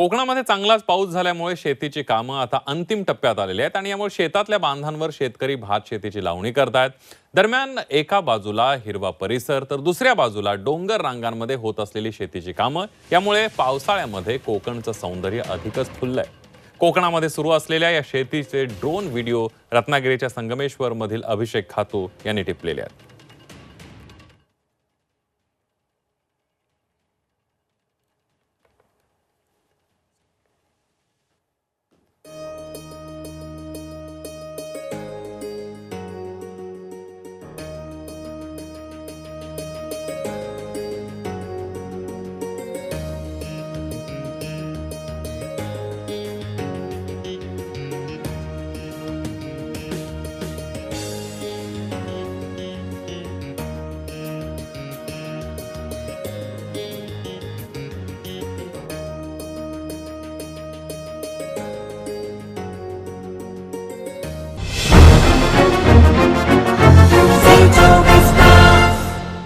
कोकणामध्ये चांगलाच पाऊस झाल्यामुळे शेतीची कामं आता अंतिम टप्प्यात आलेली आहेत आणि यामुळे शेतातल्या बांधांवर शेतकरी भात शेतीची लावणी करतायत. दरम्यान एका बाजूला हिरवा परिसर तर दुसऱ्या बाजूला डोंगर रांगांमध्ये होत असलेली शेतीची कामं. यामुळे पावसाळ्यामध्ये कोकणचं सौंदर्य अधिकच फुललंय. कोकणामध्ये सुरू असलेल्या या शेतीचे ड्रोन व्हिडिओ रत्नागिरीच्या संगमेश्वरमधील अभिषेक खातू यांनी टिपलेले आहेत.